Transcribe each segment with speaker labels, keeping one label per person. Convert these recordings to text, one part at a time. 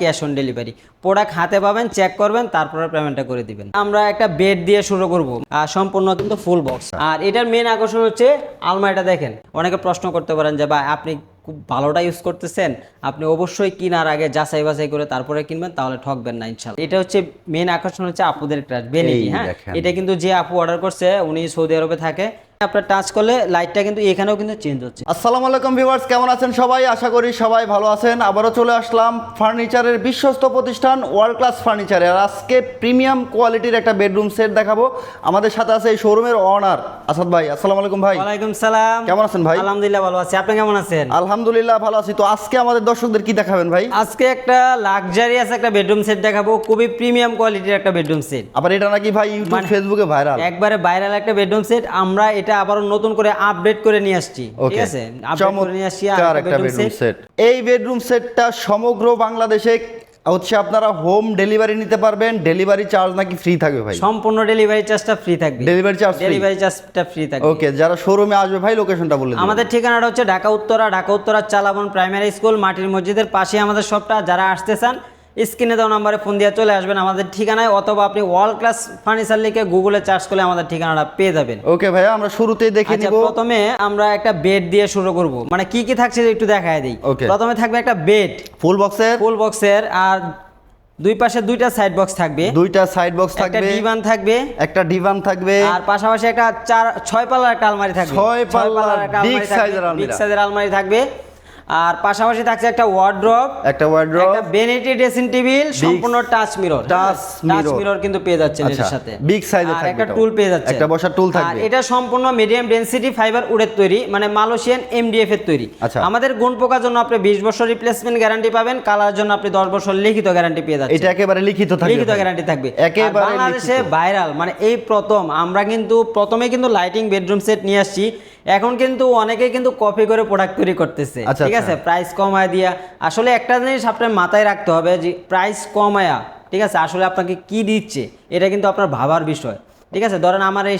Speaker 1: Cash on delivery. Product হাতে পাবেন check করবেন তারপরে পেমেন্টটা করে দিবেন। আমরা একটা বেড দিয়ে শুরু করব। আর সম্পূর্ণ কিন্তু ফুল বক্স আর এটার মেন আকর্ষণ হচ্ছে আলমারিটা দেখেন। অনেকে প্রশ্ন করতে পারেন যে ভাই আপনি খুব ভালোটা ইউজ করতেছেন। আপনি অবশ্যই কেনার আগে যাচাই বাছাই করে তারপরে কিনবেন তাহলে ঠকবেন না ইনশাল্লাহ এটা হচ্ছে মেন আকর্ষণ হচ্ছে আপুদের ক্রাশ বেনিটি হ্যাঁ? এটা কিন্তু যে আপু অর্ডার করছে উনি সৌদি আরবে থাকে। আপনার টাচ করলে লাইটটা কিন্তু এখানেও কিন্তু চেঞ্জ হচ্ছে।
Speaker 2: আসসালামু আলাইকুম ভিউয়ার্স কেমন আছেন সবাই? আশা করি সবাই ভালো আছেন। আবারও চলে আসলাম ফার্নিচারের বিশ্বস্ত প্রতিষ্ঠান ওয়ার্ল্ড ক্লাস ফার্নিচারে আর আজকে প্রিমিয়াম কোয়ালিটির একটা বেডরুম সেট দেখাবো। আমাদের সাথে আছে এই শোরুমের অনার আসাদ ভাই। আসসালামু আলাইকুম ভাই।
Speaker 1: ওয়ালাইকুম সালাম।
Speaker 2: কেমন আছেন ভাই?
Speaker 1: আলহামদুলিল্লাহ ভালো আছি। আপনি কেমন আছেন?
Speaker 2: আলহামদুলিল্লাহ ভালো আছি। তো আজকে আমাদের দর্শকদের কি দেখাবেন ভাই?
Speaker 1: আজকে একটা লাক্সারিয়াস একটা বেডরুম সেট দেখাবো। খুবই প্রিমিয়াম কোয়ালিটির একটা বেডরুম সেট
Speaker 2: আবার এটা নাকি ভাই ইউটিউব ফেসবুকে ভাইরাল
Speaker 1: একবারে ভাইরাল একটা বেডরুম সেট আমরা এটা আবার নতুন করে আপডেট করে নিয়ে আসছি ঠিক আছে? আপডেট করে নিয়ে আসছি আর একটা বেডরুম সেট
Speaker 2: এই বেডরুম সেটটা সমগ্র বাংলাদেশে হচ্ছে আপনারা হোম ডেলিভারি নিতে পারবেন। ডেলিভারি চার্জ নাকি ফ্রি থাকবে ভাই?
Speaker 1: সম্পূর্ণ ডেলিভারি চার্জটা ফ্রি থাকবে।
Speaker 2: Delivery charge?
Speaker 1: ডেলিভারি চার্জটা ফ্রি থাকবে।
Speaker 2: ওকে যারা শোরুমে আসবে ভাই লোকেশনটা বলে দিন
Speaker 1: আমাদের ঠিকানাটা হচ্ছে ঢাকা উত্তরা ঢাকা উত্তরা চালাবন প্রাইমারি স্কুল মাটির মসজিদের পাশে আমাদের শপটা যারা আসতে চান স্ক্রিনে দেওয়া নাম্বারে ফোন দিয়ে চলে আসবেন আমাদের ঠিকানায় অথবা আপনি ওয়ার্ল্ড ক্লাস ফার্নিচার লিখে গুগলে চার্জ করলে আমাদের ঠিকানাটা পেয়ে যাবেন।
Speaker 2: ওকে ভাইয়া আমরা শুরুতেই দেখে
Speaker 1: আচ্ছা
Speaker 2: নিব।
Speaker 1: প্রথমে আমরা একটা বেড দিয়ে শুরু করব। মানে কি কি থাকছে একটু দেখায় দিই। প্রথমে থাকবে একটা বেড
Speaker 2: ফুল বক্সের
Speaker 1: ফুল বক্সের আর দুই পাশে দুইটা সাইড বক্স থাকবে।
Speaker 2: দুইটা সাইড বক্স থাকবে।
Speaker 1: একটা ডিভান থাকবে।
Speaker 2: একটা ডিভান থাকবে।
Speaker 1: আর পাশাপাশি একটা চার ছয় পাল্লার একটা আলমারি থাকবে।
Speaker 2: ছয় পাল্লার
Speaker 1: একটা আলমারি থাকবে,
Speaker 2: size এর আলমারি
Speaker 1: থাকবে। আর পাশাপাশি থাকছে একটা ওয়ার্ড্রপ
Speaker 2: একটা ওয়ার্ড্রপ
Speaker 1: একটা বেনেটি ড্রেসিং টেবিল সম্পূর্ণ টাচ মিরর টাচ। মিরর কিন্তু পেয়ে যাচ্ছেন
Speaker 2: আচ্ছা,
Speaker 1: এর সাথে।
Speaker 2: এর
Speaker 1: আর
Speaker 2: থাকবে
Speaker 1: একটা টুল পেয়ে যাচ্ছে
Speaker 2: একটা বসার tool থাকবে।
Speaker 1: আর এটা সম্পূর্ণ মিডিয়াম ডেনসিটি ফাইবার উডের তৈরি মানে মালয়েশিয়ান এমডিএফ এর তৈরি।
Speaker 2: আচ্ছা।
Speaker 1: আমাদের গুণ পোকার জন্য আপনি 20 বছর রিপ্লেসমেন্ট গ্যারান্টি পাবেন কালার জন্য আপনি 10 বছর লিখিত গ্যারান্টি পেয়ে যাচ্ছেন।
Speaker 2: এটা একেবারে লিখিত থাকবে
Speaker 1: লিখিত গ্যারান্টি থাকবে।
Speaker 2: একেবারে
Speaker 1: বাংলাদেশে ভাইরাল মানে এই প্রথম আমরা কিন্তু প্রথমে কিন্তু লাইটিং বেডরুম সেট নিয়ে আসছি। এখন কিন্তু অনেকে কিন্তু কপি করে প্রোডাক্ট তৈরি করতেছে।
Speaker 2: আচ্ছা,
Speaker 1: ঠিক আছে?
Speaker 2: আচ্ছা।
Speaker 1: প্রাইস কমায় দিয়া। আসলে একটা জিনিস আপনার মাথায় রাখতে হবে যে প্রাইস কমায়া ঠিক আছে? আসলে আপনাকে কি দিচ্ছে এটা কিন্তু আপনার ভাবার বিষয়। ঠিক আছে? ধরেন আমার এই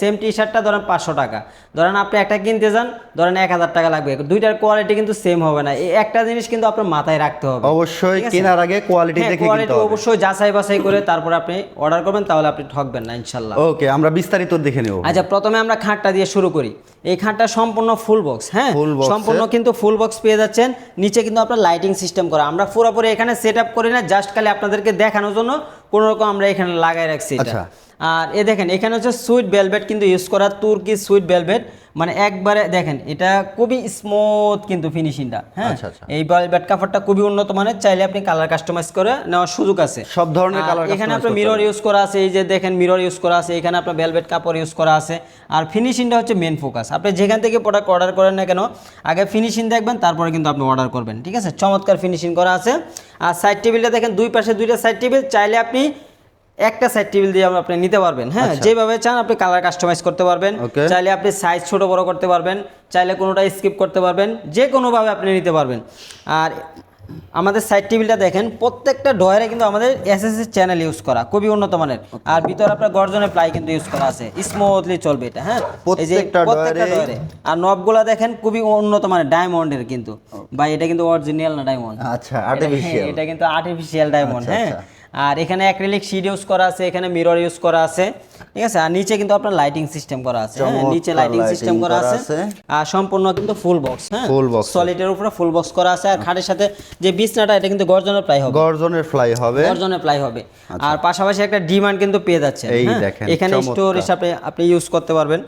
Speaker 1: সেম টি শার্টটা ধরেন পাঁচশো টাকা। ধরেন আপনি একটা কিনতে যান ধরেন এক হাজার টাকা লাগবে। দুইটার কোয়ালিটি কিন্তু সেম হবে না। এই একটা জিনিস কিন্তু আপনার মাথায় রাখতে হবে।
Speaker 2: অবশ্যই কেনার আগে কোয়ালিটি
Speaker 1: হ্যাঁ,
Speaker 2: দেখে কিনতে
Speaker 1: অবশ্যই যাচাই বাছাই করে তারপর আপনি অর্ডার করবেন তাহলে আপনি ঠকবেন না ইনশাল্লাহ
Speaker 2: ওকে আমরা বিস্তারিত দেখে নেব।
Speaker 1: আচ্ছা প্রথমে আমরা খাটটা দিয়ে শুরু করি। এই খাটটা সম্পূর্ণ ফুল বক্স হ্যাঁ? সম্পূর্ণ কিন্তু ফুল বক্স পেয়ে যাচ্ছেন। নিচে কিন্তু আপনার লাইটিং সিস্টেম করা। আমরা পুরোপুরি এখানে সেট আপ করি না জাস্ট খালি আপনাদেরকে দেখানোর জন্য কোনো রকম আমরা এখানে লাগাই রাখছি এটা
Speaker 2: আচ্ছা।
Speaker 1: আর এ দেখেন এখানে হচ্ছে সুইট ভেলভেট কিন্তু ইউজ করা তুর্কি সুইট ভেলভেট মানে একবারে দেখেন এটা খুবই স্মুথ কিন্তু ফিনিশিংটা হ্যাঁ?
Speaker 2: আচ্ছা, আচ্ছা।
Speaker 1: এই ভেলভেট কাপড়টা খুবই উন্নত মানের চাইলে আপনি কালার কাস্টমাইজ করে নেওয়ার সুযোগ আছে।
Speaker 2: সব ধরনের কালার
Speaker 1: এখানে আপনার মিরর ইউজ করা আছে এই যে দেখেন মিরর ইউজ করা আছে এখানে আপনার ভেলভেট কাপড় ইউজ করা আছে। আর ফিনিশিংটা হচ্ছে মেন ফোকাস আপনি যেখান থেকে প্রোডাক্ট অর্ডার করেন না কেন আগে ফিনিশিং দেখবেন তারপরে কিন্তু আপনি অর্ডার করবেন ঠিক আছে? চমৎকার ফিনিশিং করা আছে। আর সাইড টেবিলটা দেখেন দুই পাশে দুইটা সাইড টেবিল চাইলে আপনি একটা সাইড টেবিল দিয়ে আপনি নিতে পারবেন হ্যাঁ? যেভাবে চান আপনি কালার কাস্টমাইজ করতে পারবেন। চাইলে আপনি সাইজ ছোট বড় করতে পারবেন চাইলে কোনোটা স্কিপ করতে পারবেন যে কোনোভাবে আপনি নিতে পারবেন। আর আমাদের সাইড টেবিলটা দেখেন প্রত্যেকটা ডয়ারে কিন্তু আমাদের এসএসসি চ্যানেল ইউজ করা খুবই উন্নত মানের। আর ভিতরে আপনার গর্জনের প্লাই কিন্তু ইউজ করা আছে স্মুথলি চলবে এটা হ্যাঁ? এই যে
Speaker 2: প্রত্যেকটা ডয়ারে-
Speaker 1: আর নবগুলা দেখেন খুবই উন্নত মানের ডায়মন্ডের কিন্তু। ভাই এটা কিন্তু অরিজিনাল না ডায়মন্ড
Speaker 2: আচ্ছা আর্টিফিশিয়াল
Speaker 1: এটা কিন্তু আর্টিফিশিয়াল ডায়মন্ড
Speaker 2: আচ্ছা,
Speaker 1: হ্যাঁ?
Speaker 2: আচ্ছা।
Speaker 1: আর এখানে অ্যাক্রিলিক শিট ইউজ করা আছে এখানে মিরর ইউজ করা আছে ঠিক আছে? আর নিচে কিন্তু আপনার লাইটিং সিস্টেম করা আছে হ্যাঁ? নিচে লাইটিং সিস্টেম করা আছে। আর সম্পূর্ণ কিন্তু ফুল বক্স হ্যাঁ?
Speaker 2: Full box।
Speaker 1: সলিডের উপরে ফুল বক্স করা আছে। আর খাটের সাথে যে বিছনাটা এটা কিন্তু গর্জনের প্লাই হবে।
Speaker 2: গর্জনের ফ্লাই হবে।
Speaker 1: গর্জনের প্লাই হবে। আর পাশাপাশি একটা ডিমান্ড কিন্তু পেয়ে যাচ্ছে
Speaker 2: এই দেখেন,
Speaker 1: এখানে। স্টোর হিসাবে আপনি ইউজ করতে পারবেন।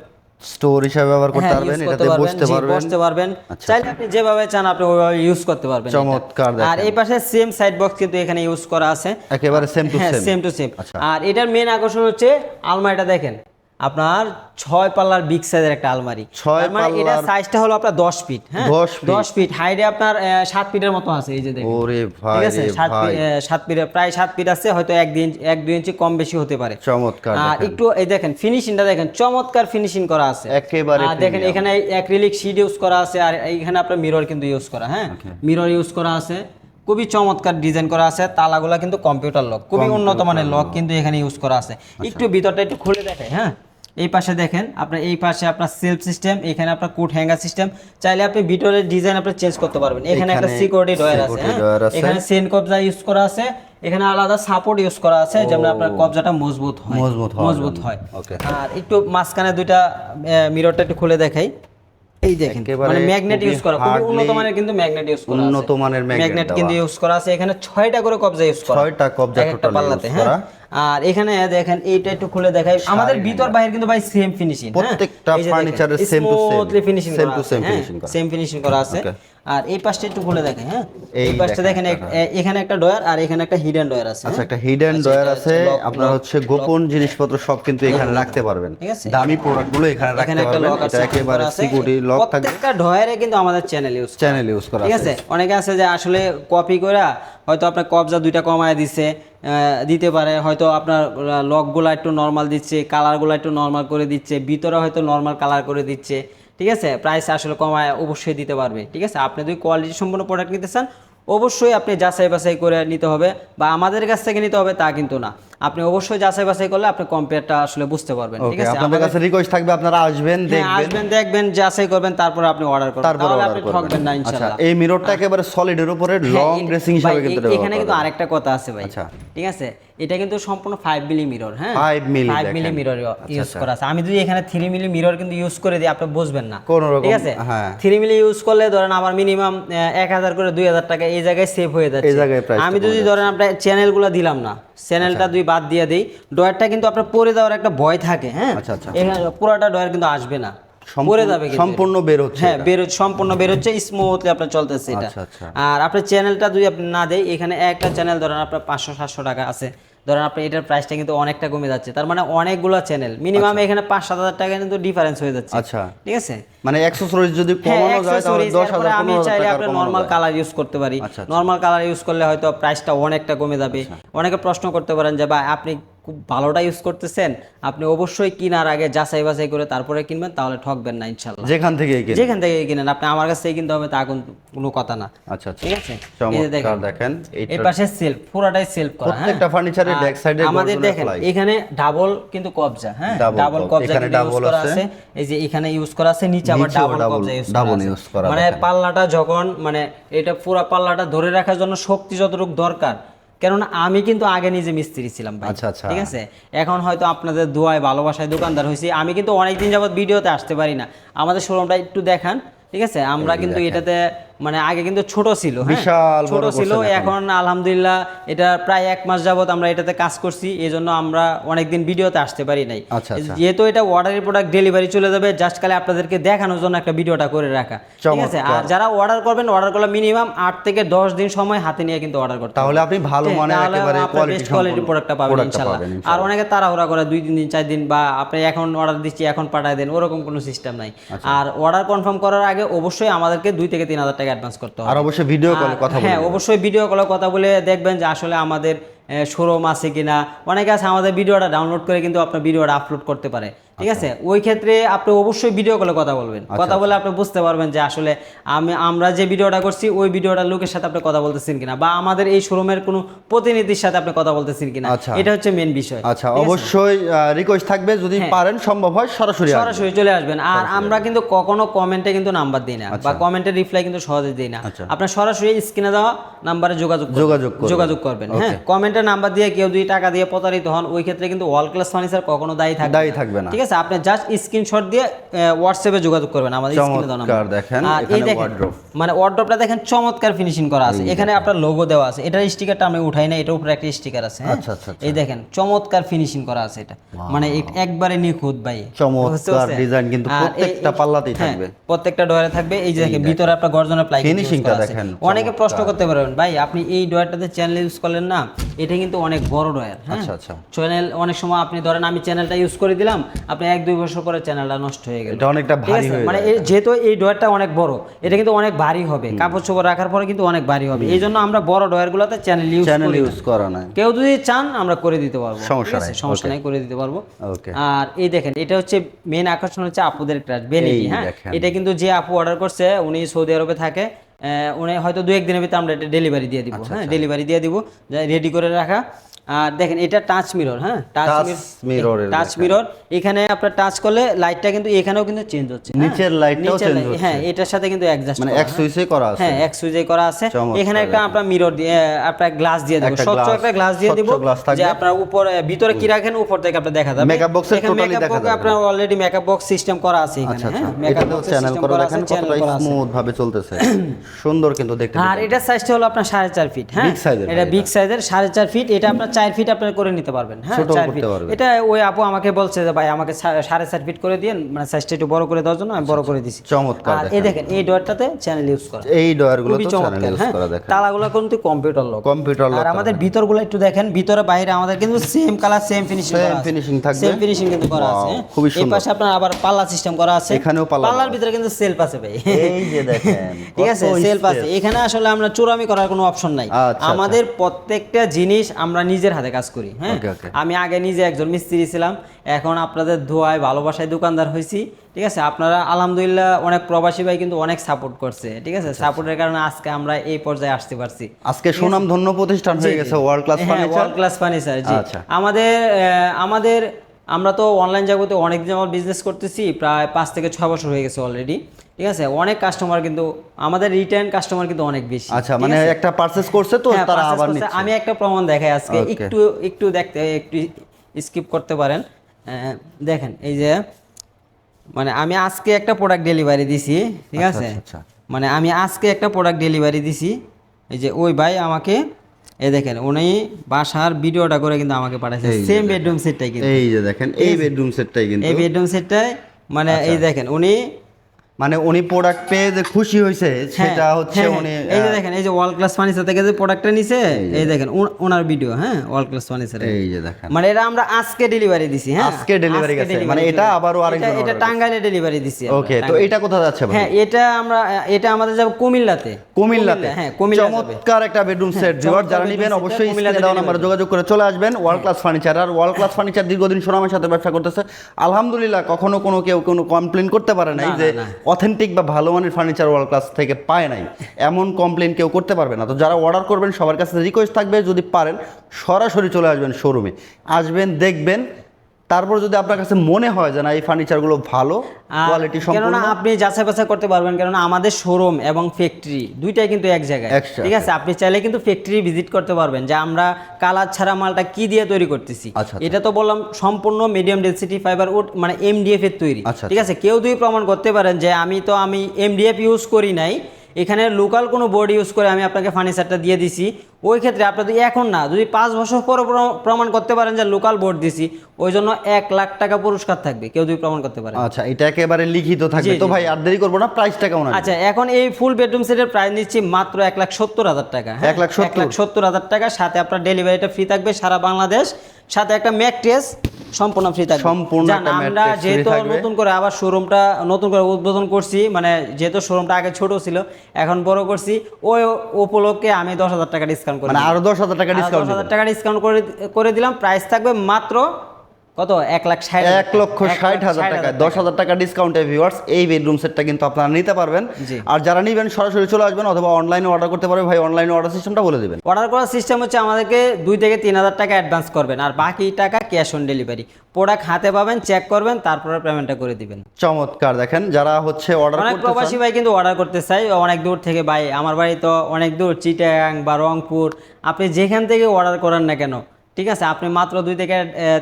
Speaker 2: স্টোর হিসাবে ব্যবহার করতে
Speaker 1: হ্যাঁ,
Speaker 2: পারবেন এটাতে বসতে পারবেন।
Speaker 1: বসতে পারবেন।
Speaker 2: আচ্ছা,
Speaker 1: চাইলে আপনি যেভাবে চান আপনি ওইভাবে ইউজ করতে পারবেন
Speaker 2: চমৎকার।
Speaker 1: আর এই পাশে সেম সাইড বক্স কিন্তু এখানে ইউজ করা আছে।
Speaker 2: একেবারে same to same
Speaker 1: same to same
Speaker 2: আচ্ছা।
Speaker 1: আর এটার মেন আকর্ষণ হচ্ছে আলমারিটা দেখেন। আপনার ছয় পাল্লার বিগ সাইজের একটা আলমারি।
Speaker 2: ছয়
Speaker 1: মানে এটা সাইজটা হলো আপনার দশ ফিট হ্যাঁ?
Speaker 2: 10 feet।
Speaker 1: দশ ফিট হাইটে আপনার সাত ফিটের মতো আছে এই যে দেখেন।
Speaker 2: ওরে ভাই
Speaker 1: ঠিক
Speaker 2: আছে
Speaker 1: সাত সাত ফিট প্রায় সাত ফিট আছে হয়তো এক দিন এক দুই ইঞ্চি কম বেশি হতে পারে।
Speaker 2: চমৎকার
Speaker 1: আর একটু এই দেখেন ফিনিশিংটা দেখেন চমৎকার ফিনিশিং করা আছে।
Speaker 2: একেবারে
Speaker 1: আর দেখেন এখানে অ্যাক্রিলিক শিট ইউজ করা আছে আর এইখানে আপনার মিরর কিন্তু ইউজ করা হ্যাঁ? মিরর ইউজ করা আছে। খুবই চমৎকার ডিজাইন করা আছে তালাগুলা কিন্তু কম্পিউটার লক খুবই উন্নত মানের লক কিন্তু এখানে ইউজ করা আছে। একটু ভিতরটা একটু খুলে দেখে হ্যাঁ? এই পাশে দেখেন আপনার এই পাশে আপনার সেলফ সিস্টেম এখানে আপনার কোট হ্যাঙ্গার সিস্টেম চাইলে আপনি ভিতরের ডিজাইন আপনি চেঞ্জ করতে পারবেন। এখানে একটা সিকিউরিটি ডয়ার আছে হ্যাঁ? এখানে সেন কবজা ইউজ করা আছে এখানে আলাদা সাপোর্ট ইউজ করা আছে যেমন আপনার কবজাটা মজবুত হয়।
Speaker 2: মজবুত হওয়ার
Speaker 1: মজবুত হয়. আর একটু মাঝখানে দুইটা মিররটা একটু খুলে দেখাই। এই দেখেন মানে ম্যাগনেট ইউজ করা
Speaker 2: hardly
Speaker 1: উন্নত মানের কিন্তু ম্যাগনেট ইউজ করা আছে।
Speaker 2: উন্নত মানের
Speaker 1: ম্যাগনেট কিন্তু ইউজ করা আছে এখানে ছয়টা করে কবজা ইউজ করা।
Speaker 2: ছয়টা কবজা
Speaker 1: এক একটা পাল্লাতে হ্যাঁ। আর এখানে দেখেন এইটা একটু খুলে দেখাই। আমাদের ভিতর বাইরে কিন্তু ভাই সেম ফিনিশিং
Speaker 2: প্রত্যেকটা furniture এর same to same,
Speaker 1: ফিনিশিং আছে
Speaker 2: same
Speaker 1: হ্যাঁ?
Speaker 2: finishing করা।
Speaker 1: সেম ফিনিশিং করা আছে। আর এই পাশটা একটু খুলে দেখেন হ্যাঁ?
Speaker 2: এই
Speaker 1: পাশটা
Speaker 2: দেখেন
Speaker 1: এখানে একটা ডয়ার আর এখানে একটা হিডেন ডয়ার আছে
Speaker 2: আচ্ছা
Speaker 1: হ্যাঁ?
Speaker 2: একটা হিডেন
Speaker 1: আচ্ছা,
Speaker 2: ডয়ার আছে আপনার হচ্ছে গোপন জিনিসপত্র সব কিন্তু এখানে রাখতে পারবেন।
Speaker 1: ঠিক আছে?
Speaker 2: দামি প্রোডাক্টগুলো এখানে রাখতে
Speaker 1: একটা
Speaker 2: পারবেন।
Speaker 1: লক আছে
Speaker 2: এটা একেবারে সিকিউরিটি লক থাকবে।
Speaker 1: প্রত্যেকটা ডয়ারে কিন্তু আমাদের চ্যানেল ইউজ
Speaker 2: চ্যানেল ইউজ করা
Speaker 1: ঠিক
Speaker 2: আছে।
Speaker 1: অনেকে আছে যে আসলে কপি করে হয়তো আপনার কবজা দুইটা কমায় দিছে দিতে পারে, হয়তো আপনার লকগুলো একটু নর্মাল দিচ্ছে কালারগুলো একটু নর্মাল করে দিচ্ছে, ভিতরে হয়তো নর্মাল কালার করে দিচ্ছে, ঠিক আছে? প্রাইস আসলে কমায়, অবশ্যই দিতে পারবে, ঠিক আছে? আপনি যদি কোয়ালিটি সম্পূর্ণ প্রোডাক্ট নিতে চান, অবশ্যই আপনি যাচাই বাছাই করে নিতে হবে, বা আমাদের কাছ থেকে নিতে হবে তা কিন্তু না। আপনি অবশ্যই যাচাই বাছাই করলে আপনি কম্পেয়ারটা আসলে বুঝতে পারবেন ঠিক আছে?
Speaker 2: আপনাদের কাছে রিকোয়েস্ট থাকবে আপনারা আসবেন
Speaker 1: হ্যাঁ,
Speaker 2: দেখবেন।
Speaker 1: আসবেন দেখবেন যাচাই করবেন তারপর আপনি অর্ডার করবেন।
Speaker 2: তারপর
Speaker 1: আপনি ঠকবেন না
Speaker 2: আচ্ছা
Speaker 1: ইনশাআল্লাহ।
Speaker 2: এই মিররটা একেবারে সলিডের উপরে
Speaker 1: হ্যাঁ,
Speaker 2: লং ড্রেসিং হিসাবে কিন্তু
Speaker 1: এখানে কিন্তু আরেকটা কথা আছে ভাই
Speaker 2: আচ্ছা।
Speaker 1: ঠিক আছে? এটা কিন্তু সম্পূর্ণ ফাইভ মিলি মিরর হ্যাঁ?
Speaker 2: 5 milli
Speaker 1: five milli mirror use করা আছে। আমি যদি এখানে থ্রি মিলি মিরর কিন্তু ইউজ করে দিই আপনি বুঝবেন না।
Speaker 2: কোনো রকম,
Speaker 1: ঠিক আছে?
Speaker 2: হ্যাঁ।
Speaker 1: থ্রি মিলি ইউজ করলে ধরেন আমার মিনিমাম এক হাজার করে দুই হাজার টাকা এই জায়গায় সেভ হয়ে যাচ্ছে। আমি যদি ধরেন আপনার চ্যানেলগুলো দিলাম না চ্যানেলটা
Speaker 2: আচ্ছা।
Speaker 1: দুই বাদ দিয়ে দিই ডয়ারটা কিন্তু আপনার পরে দেওয়ার একটা ভয় থাকে হ্যাঁ
Speaker 2: আচ্ছা, আচ্ছা।
Speaker 1: এখানে পুরোটা ডয়ার কিন্তু আসবে না পরে যাবে
Speaker 2: সম্পূর্ণ। বের হচ্ছে
Speaker 1: হ্যাঁ। বের হচ্ছে সম্পূর্ণ বের হচ্ছে স্মুথলি আপনার চলতেছে এটা
Speaker 2: আচ্ছা, আচ্ছা।
Speaker 1: আর আপনার চ্যানেলটা যদি আপনি না দেয় এখানে একটা চ্যানেল ধরেন আপনার পাঁচশো সাতশো টাকা আছে ধরেন আপনি এটার প্রাইসটা কিন্তু অনেকটা কমে যাচ্ছে। তার মানে অনেকগুলো চ্যানেল মিনিমাম এখানে পাঁচ সাত হাজার টাকা কিন্তু ডিফারেন্স হয়ে যাচ্ছে।
Speaker 2: আচ্ছা।
Speaker 1: ঠিক আছে?
Speaker 2: মানে অ্যাক্সেসরিজ যদি
Speaker 1: হ্যাঁ,
Speaker 2: কমানো যায় তাহলে 10000
Speaker 1: আমি চাইলে
Speaker 2: আপনার
Speaker 1: আপনি নর্মাল কালার ইউজ করতে পারি।
Speaker 2: আচ্ছা, আচ্ছা।
Speaker 1: নর্মাল কালার ইউজ করলে হয়তো প্রাইসটা অনেকটা কমে যাবে। অনেকে প্রশ্ন করতে পারেন যে বা আপনি খুব ভালোটা ইউজ করতেছেন আপনি অবশ্যই কেনার আগে যাচাই বাছাই করে তারপরে কিনবেন তাহলে ঠকবেন না ইনশাল্লাহ।
Speaker 2: যেখান থেকে
Speaker 1: যেখান থেকে কিনেন আপনি আমার কাছ থেকে কিনতে হবে তা কোনো কথা না।
Speaker 2: আচ্ছা আচ্ছা।
Speaker 1: ঠিক আছে?
Speaker 2: দেখেন
Speaker 1: এই পাশে সেলফ পুরোটাই সেলফ করা হ্যাঁ?
Speaker 2: প্রত্যেকটা ফার্নিচারের ব্যাক সাইডে
Speaker 1: আমাদের দেখেন এখানে ডাবল কিন্তু কবজা হ্যাঁ? ডাবল কবজা
Speaker 2: এখানে
Speaker 1: করা
Speaker 2: আছে।
Speaker 1: এই যে এখানে ইউজ করা আছে নিচে আবার ডাবল কবজা ইউজ করা মানে পাল্লাটা যখন মানে এটা পুরো পাল্লাটা ধরে রাখার জন্য শক্তি যতটুকু দরকার কেননা আমি কিন্তু আগে নিজে মিস্ত্রি ছিলাম ভাই।
Speaker 2: আচ্ছা, আচ্ছা।
Speaker 1: ঠিক আছে? এখন হয়তো আপনাদের দোয়ায় ভালোবাসায় দোকানদার হয়েছি। আমি কিন্তু অনেকদিন যাবত ভিডিওতে আসতে পারি না। আমাদের শোরুমটা একটু দেখান ঠিক আছে? আমরা কিন্তু এটাতে মানে আগে কিন্তু ছোট ছিল হ্যাঁ?
Speaker 2: বিশাল
Speaker 1: ছোট ছিল
Speaker 2: এখন।
Speaker 1: আলহামদুলিল্লাহ এটা প্রায় এক মাস যাবত আমরা এটাতে কাজ করছি এই জন্য আমরা অনেকদিন ভিডিওতে আসতে পারি নাই
Speaker 2: আচ্ছা, আচ্ছা।
Speaker 1: যেহেতু এটা অর্ডারের প্রোডাক্ট ডেলিভারি চলে যাবে জাস্ট খালি আপনাদেরকে দেখানোর জন্য একটা ভিডিওটা করে রাখা ঠিক আছে আর যারা অর্ডার করবেন অর্ডার করলে মিনিমাম আট থেকে দশ দিন সময় হাতে নিয়ে কিন্তু অর্ডার করতে।
Speaker 2: তাহলে আপনি ভালো
Speaker 1: হ্যাঁ,
Speaker 2: মানের একেবারে
Speaker 1: আপনার
Speaker 2: কোয়ালিটি
Speaker 1: প্রোডাক্টটা পাবেন ইনশাআল্লাহ আর অনেকে তাড়াহুড়া করে দুই তিন দিন চার দিন বা আপনি এখন অর্ডার দিচ্ছি এখন পাঠায় দেন ওরকম কোনো সিস্টেম নাই
Speaker 2: আচ্ছা।
Speaker 1: আর অর্ডার কনফার্ম করার আগে অবশ্যই আমাদেরকে দুই থেকে তিন হাজার টাকা অ্যাডভান্স করতে হবে।
Speaker 2: আর অবশ্যই ভিডিও কলে কথা
Speaker 1: হ্যাঁ অবশ্যই ভিডিও কলে কথা বলে দেখবেন যে আসলে আমাদের শোরুম আছে কিনা? অনেকে আছে আমাদের ভিডিওটা ডাউনলোড করে কিন্তু আপনার ভিডিওটা আপলোড করতে পারে। ঠিক আছে? ওই ক্ষেত্রে আপনি অবশ্যই ভিডিও কলে কথা বলবেন।
Speaker 2: আচ্ছা,
Speaker 1: কথা বলে আপনি বুঝতে পারবেন যে আসলে আমি আমরা যে ভিডিওটা করছি ওই ভিডিওটা লোকের সাথে আপনি কথা বলতেছেন কিনা বা আমাদের এই শোরুমের কোনো প্রতিনিধির সাথে আপনি কথা বলতেছেন কিনা।
Speaker 2: আচ্ছা।
Speaker 1: এটা হচ্ছে মেন বিষয়।
Speaker 2: আচ্ছা অবশ্যই রিকোয়েস্ট থাকবে। যদি পারেন সম্ভব হয় সরাসরি
Speaker 1: সরাসরি চলে আসবেন। আর আমরা কিন্তু কখনো কমেন্টে কিন্তু নাম্বার দিই না বা কমেন্টের রিপ্লাই কিন্তু সহজে দিই না।
Speaker 2: আচ্ছা।
Speaker 1: আপনার সরাসরি স্ক্রিনে দেওয়া নাম্বারে যোগাযোগ
Speaker 2: যোগাযোগ করবেন।
Speaker 1: যোগাযোগ করবেন হ্যাঁ। কমেন্টের নাম্বার দিয়ে কেউ দুই টাকা দিয়ে প্রতারিত হন ওই ক্ষেত্রে কিন্তু ওয়াল ক্লাস ফার্নিচার কখনো দায়ী থাকবে
Speaker 2: দায়ী থাকবে না।
Speaker 1: ঠিক আছে? আপনি জাস্ট স্ক্রিনশট দিয়ে হোয়াটসঅ্যাপে যোগাযোগ করবেন আমাদের স্ক্রিনে দেওয়া
Speaker 2: চমৎকার
Speaker 1: নাম্বার
Speaker 2: দেখেন,
Speaker 1: এই
Speaker 2: এখানে
Speaker 1: দেখেন মানে ওয়ার্ড্রপটা দেখেন চমৎকার ফিনিশিং করা আছে। এখানে আপনার লোগো দেওয়া আছে। এটার স্টিকারটা আমি উঠাই না এটার উপরে একটা স্টিকার আছে হ্যাঁ?
Speaker 2: আচ্ছা, আচ্ছা, আচ্ছা।
Speaker 1: এই দেখেন চমৎকার ফিনিশিং করা আছে এটা। মানে একবারে নিখুঁত ভাই।
Speaker 2: চমৎকার design কিন্তু প্রত্যেকটা পাল্লাতেই
Speaker 1: হ্যাঁ,
Speaker 2: থাকবে।
Speaker 1: প্রত্যেকটা ডয়ারে থাকবে। এই যে দেখেন ভিতরে আপনার গর্জনের প্লাই
Speaker 2: Finishing-টা দেখেন,
Speaker 1: অনেকে প্রশ্ন করতে পারবেন ভাই আপনি এই ডয়ারটাতে চ্যানেল ইউজ করলেন না? এটা কিন্তু অনেক বড় ডয়ার হ্যাঁ?
Speaker 2: আচ্ছা, আচ্ছা।
Speaker 1: চ্যানেল অনেক সময় আপনি ধরেন আমি চ্যানেলটা ইউজ করে দিলাম আপনি এক দুই বছর পরে চ্যানেলটা নষ্ট হয়ে গেল।
Speaker 2: এটা অনেকটা ভারী? হয়ে
Speaker 1: মানে যেহেতু এই ডয়ারটা অনেক বড় এটা কিন্তু অনেক ভারী হবে। কাপড় চোপড় রাখার পরে কিন্তু অনেক ভারী হবে। এই জন্য আমরা বড় ডয়ারগুলোতে চ্যানেল ইউজ
Speaker 2: চ্যানেল ইউজ করা নাই।
Speaker 1: কেউ যদি চান আমরা করে দিতে পারব।
Speaker 2: সমস্যা নাই,
Speaker 1: সমস্যা নাই করে দিতে পারব।
Speaker 2: ওকে
Speaker 1: আর এই দেখেন এটা হচ্ছে মেন আকর্ষণ হচ্ছে আপুদের ক্রাশ বেনিটি হ্যাঁ? এটা কিন্তু যে আপু অর্ডার করছে উনি সৌদি আরবে থাকে। উনি হয়তো দু একদিনের ভিতরে আমরা এটা ডেলিভারি দিয়ে দিব।
Speaker 2: আচ্ছা,
Speaker 1: হ্যাঁ ডেলিভারি দিয়ে দিব। রেডি করে রাখা। আর দেখেন এটা টাচ মিরর হ্যাঁ?
Speaker 2: Mirror এর
Speaker 1: টাচ মিরর এখানে আপনার টাচ করলে লাইটটা কিন্তু এখানেও কিন্তু চেঞ্জ হচ্ছে হ্যাঁ?
Speaker 2: নিচের লাইটটাও
Speaker 1: light-
Speaker 2: হচ্ছে।
Speaker 1: হ্যাঁ এটার সাথে কিন্তু অ্যাডজাস্ট
Speaker 2: মানে এক সুইচে করা আছে
Speaker 1: হ্যাঁ এক সুইচে করা আছে। এখানে একটা আপনার মিরর দিয়ে আপনার গ্লাস দিয়ে দেবো। স্বচ্ছ একটা গ্লাস দিয়ে দিব যে। আপনার উপরে ভিতরে কি রাখেন উপর থেকে আপনার দেখা যাবে। এখানে
Speaker 2: totally
Speaker 1: makeup
Speaker 2: দেখা যাবে।
Speaker 1: আপনার অলরেডি মেকআপ বক্স সিস্টেম করা আছে এখানে হ্যাঁ? মেকআপ বক্সের
Speaker 2: চ্যানেল করা দেখেন কতটা স্মুথ ভাবে চলতেছে। সুন্দর কিন্তু দেখতে
Speaker 1: আর এটার সাইজটা হলো আপনার সাড়ে চার ফিট হ্যাঁ? এটা বিগ সাইজের সাড়ে চার ফিট এটা আপনার চার ফিট আপনার করে নিতে পারবেন হ্যাঁ? চার ফিট এটা ওই আপু আমাকে বলছে যে ভাই আমাকে সাড়ে চার ফিট করে দিন মানে সাইজটা একটু বড় করে দেওয়ার জন্য আমি বড় করে দিছি।
Speaker 2: চমৎকার
Speaker 1: আর এই
Speaker 2: দেখেন।
Speaker 1: এই ডোরটাতে চ্যানেল ইউজ করা।
Speaker 2: এই ডয়ারগুলো
Speaker 1: খুবই
Speaker 2: তো চ্যানেল
Speaker 1: চমৎকার
Speaker 2: ইউজ করা দেখেন।
Speaker 1: তালাগুলো কিন্তু কম্পিউটার লক
Speaker 2: কম্পিউটার লক
Speaker 1: আর আমাদের ভিতরগুলো একটু দেখেন ভিতরে বাইরে আমাদের কিন্তু সেম কালার সেম ফিনিশিং আছে।
Speaker 2: finishing থাকবে।
Speaker 1: সেম ফিনিশিং কিন্তু করা আছে।
Speaker 2: খুবই
Speaker 1: এই পাশে আপনার আবার পাল্লা সিস্টেম করা আছে।
Speaker 2: এখানেও পাল্লা
Speaker 1: পাল্লার ভিতরে কিন্তু সেলফ আছে ভাই।
Speaker 2: এই যে দেখেন
Speaker 1: ঠিক আছে সেলফ আছে। এখানে আসলে আমরা চোরামি করার কোনো অপশন নাই।
Speaker 2: আচ্ছা,
Speaker 1: আমাদের প্রত্যেকটা জিনিস আমরা নিজের হাতে কাজ করি হ্যাঁ. আমি আগে নিজে একজন মিস্ত্রি ছিলাম এখন আপনাদের ধোয়ায় ভালোবাসায় দোকানদার হয়েছি ঠিক আছে? আপনারা আলহামদুলিল্লাহ অনেক প্রবাসী ভাই কিন্তু অনেক সাপোর্ট করছে ঠিক আছে?
Speaker 2: আচ্ছা,
Speaker 1: সাপোর্টের কারণে আজকে আমরা এই পর্যায়ে আসতে পারছি।
Speaker 2: আজকে সুনাম ধন্য প্রতিষ্ঠান হয়ে গেছে world class furniture
Speaker 1: world class furniture জি।
Speaker 2: আচ্ছা।
Speaker 1: আমাদের আমাদের আমরা তো অনলাইন জগতে অনেক দিন আমার বিজনেস করতেছি প্রায় পাঁচ থেকে ছয় বছর হয়ে গেছে অলরেডি ঠিক আছে? অনেক কাস্টমার কিন্তু আমাদের রিটার্ন কাস্টমার কিন্তু অনেক বেশি।
Speaker 2: আচ্ছা মানে একটা পারচেজ করছে তো
Speaker 1: হ্যাঁ,
Speaker 2: তারা আবার নিচ্ছে।
Speaker 1: আমি একটা প্রমাণ দেখাই আজকে। একটু একটু দেখতে একটু স্কিপ করতে পারেন। দেখেন এই যে মানে আমি আজকে একটা প্রোডাক্ট ডেলিভারি দিছি ঠিক
Speaker 2: আচ্ছা,
Speaker 1: আছে?
Speaker 2: আচ্ছা,
Speaker 1: মানে আমি আজকে একটা প্রোডাক্ট ডেলিভারি দিছি। এই যে ওই ভাই আমাকে এই দেখেন উনি বাসার ভিডিওটা করে কিন্তু আমাকে পাঠাইছে। সেম বেডরুম সেটটাই কিন্তু।
Speaker 2: এই যে দেখেন এই বেডরুম সেটটাই কিন্তু
Speaker 1: এই বেডরুম সেটটাই মানে
Speaker 2: আচ্ছা।
Speaker 1: এই দেখেন উনি
Speaker 2: মানে উনি প্রোডাক্ট পেয়ে যে খুশি হয়েছে
Speaker 1: হ্যাঁ,
Speaker 2: সেটা হচ্ছে
Speaker 1: হ্যাঁ,
Speaker 2: উনি
Speaker 1: হ্যাঁ। এই যে দেখেন এই যে ওয়ার্ল্ড ক্লাস ফার্নিচার থেকে যে প্রোডাক্টটা নিছে এই দেখেন। ওনার ভিডিও হ্যাঁ ওয়ার্ল্ড ক্লাস ফার্নিচার
Speaker 2: এই যে দেখেন।
Speaker 1: মানে এটা আমরা আজকে ডেলিভারি দিছি হ্যাঁ।
Speaker 2: আজকে delivery গেছে। মানে এটা
Speaker 1: চলে।
Speaker 2: আবারও আরেকজন
Speaker 1: এটা- টাঙ্গাইলে ডেলিভারি দিছি
Speaker 2: ওকে তো এটা কোথায় যাচ্ছে ভাই
Speaker 1: হ্যাঁ এটা আমরা এটা আমাদের যাবে কুমিল্লাতে।
Speaker 2: কুমিল্লাতে।
Speaker 1: হ্যাঁ কুমিল্লা।
Speaker 2: চমৎকার একটা বেডরুম সেট ভিউয়ার
Speaker 1: চমৎকার
Speaker 2: যারা নেবেন অবশ্যই স্ক্রিনে দেওয়া
Speaker 1: delivery
Speaker 2: নাম্বারে যোগাযোগ করে চলে আসবেন। ওয়ার্ল্ড ক্লাস ফার্নিচার আর ওয়ার্ল্ড ক্লাস ফার্নিচার দীর্ঘদিন সুনামের সাথে ব্যবসা করতেছে। আলহামদুলিল্লাহ কখনো কোনো কেউ কোনো কমপ্লেন করতে পারে নাই যে। অথেন্টিক বা ভালো মানের ফার্নিচার ওয়ার্ল্ড ক্লাস থেকে পায় নাই। এমন কমপ্লেন কেউ করতে পারবে না। তো যারা অর্ডার করবেন, সবার কাছে রিকোয়েস্ট থাকবে, যদি পারেন, সরাসরি চলে আসবেন শোরুমে আসবেন, দেখবেন তারপর যদি আপনার কাছে মনে হয় যে না এই ফার্নিচারগুলো ভালো কোয়ালিটি সম্পূর্ণ
Speaker 1: কেননা আপনি যাচাই বাছাই করতে পারবেন কেননা আমাদের শোরুম এবং ফ্যাক্টরি দুইটাই কিন্তু এক জায়গায়। ঠিক আছে? আপনি চাইলে কিন্তু ফ্যাক্টরি ভিজিট করতে পারবেন যে আমরা কালার ছাড়া মালটা কি দিয়ে তৈরি করতেছি।
Speaker 2: আচ্ছা, আচ্ছা।
Speaker 1: এটা তো বললাম সম্পূর্ণ মিডিয়াম ডেন্সিটি ফাইবার উড মানে এমডিএফ এর তৈরি।
Speaker 2: আচ্ছা,
Speaker 1: ঠিক আছে? কেউ দুই প্রমাণ করতে পারেন যে আমি তো আমি এমডিএফ ইউজ করি নাই এখানে লোকাল কোনো বোর্ড ইউজ করে আমি আপনাকে ফার্নিচারটা দিয়ে দিছি ওই ক্ষেত্রে আপনি যদি এখন না যদি পাঁচ বছর পরে প্র- প্রমাণ করতে পারেন যে লোকাল বোর্ড দিছি ওই জন্য এক লাখ টাকা পুরস্কার থাকবে কেউ দুই প্রমাণ করতে পারে।
Speaker 2: আচ্ছা এটা একেবারে লিখিত থাকবে। তো ভাই আর দেরি করব না প্রাইসটা কেমন
Speaker 1: আচ্ছা এখন এই ফুল বেডরুম সেটের প্রাইস নিচ্ছি মাত্র এক লাখ সত্তর হাজার টাকা হ্যাঁ?
Speaker 2: এক লাখ সত্তর?
Speaker 1: হাজার টাকা সাথে আপনার ডেলিভারিটা ফ্রি থাকবে সারা বাংলাদেশ সাথে একটা ম্যাট্রেস সম্পূর্ণ ফ্রি থাকবে।
Speaker 2: সম্পূর্ণ
Speaker 1: আমরা যেহেতু নতুন করে আবার শোরুমটা নতুন করে উদ্বোধন করছি মানে যেহেতু শোরুমটা আগে ছোট ছিল এখন বড় করছি ওই উপলক্ষে আমি দশ হাজার টাকা ডিসকাউন্ট করে
Speaker 2: মানে আরও দশ হাজার টাকা ডিসকাউন্ট
Speaker 1: হাজার টাকা ডিসকাউন্ট করে করে দিলাম। প্রাইস থাকবে মাত্র কত? এক লাখ ষাট
Speaker 2: এক লক্ষ ষাট হাজার টাকা দশ হাজার টাকা ডিসকাউন্টে ভিউয়ার্স এই বেডরুম সেটটা কিন্তু আপনারা নিতে পারবেন। আর যারা নিবেন সরাসরি চলে আসবেন অথবা অনলাইনে অর্ডার করতে পারবে। ভাই অনলাইনে অর্ডার সিস্টেমটা বলে দিবেন।
Speaker 1: অর্ডার করার সিস্টেম হচ্ছে আমাদেরকে দুই থেকে তিন হাজার টাকা অ্যাডভান্স করবেন। আর বাকি টাকা ক্যাশ অন ডেলিভারি প্রোডাক্ট হাতে পাবেন চেক করবেন তারপরে পেমেন্টটা করে দিবেন।
Speaker 2: চমৎকার দেখেন যারা হচ্ছে অর্ডার
Speaker 1: অনেক প্রবাসী ভাই কিন্তু অর্ডার করতে চাই অনেক দূর থেকে ভাই আমার বাড়ি তো অনেক দূর চিটাং বা রংপুর। আপনি যেখান থেকে অর্ডার করেন না কেন ঠিক আছে আপনি মাত্র দুই থেকে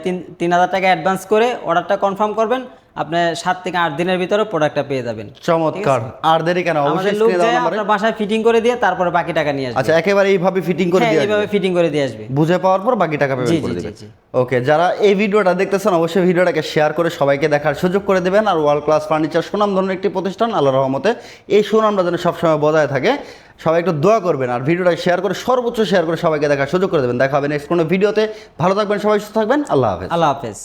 Speaker 1: তিন তিন হাজার টাকা অ্যাডভান্স করে অর্ডারটা কনফার্ম করবেন আপনি সাত থেকে আট দিনের ভিতরে প্রোডাক্টটা পেয়ে যাবেন।
Speaker 2: চমৎকার। আর দেরি কেন?
Speaker 1: আমাদের
Speaker 2: অবশ্যই
Speaker 1: লোক যায় আপনার বাসায় ফিটিং করে দিয়ে তারপরে বাকি টাকা নিয়ে আসবে।
Speaker 2: আচ্ছা একেবারে এইভাবে ফিটিং করে
Speaker 1: হ্যাঁ
Speaker 2: দিয়ে
Speaker 1: এইভাবে ফিটিং করে দিয়ে আসবে।
Speaker 2: বুঝে পাওয়ার পর বাকি টাকা পেমেন্ট করে দিবেন ওকে যারা এই ভিডিওটা দেখতেছেন অবশ্যই ভিডিওটাকে শেয়ার করে সবাইকে দেখার সুযোগ করে দেবেন। আর ওয়ার্ল্ড ক্লাস ফার্নিচার সুনাম ধরনের একটি প্রতিষ্ঠান আল্লাহ রহমতে এই সুনামটা যেন সবসময় বজায় থাকে। সবাই একটু দোয়া করবেন আর ভিডিওটা শেয়ার করে সর্বোচ্চ শেয়ার করে সবাইকে দেখার সুযোগ করে দেবেন। দেখা হবে নেক্সট কোনো ভিডিওতে। ভালো থাকবেন সবাই, সুস্থ থাকবেন। আল্লাহ হাফেজ।
Speaker 1: আল্লাহ হাফেজ।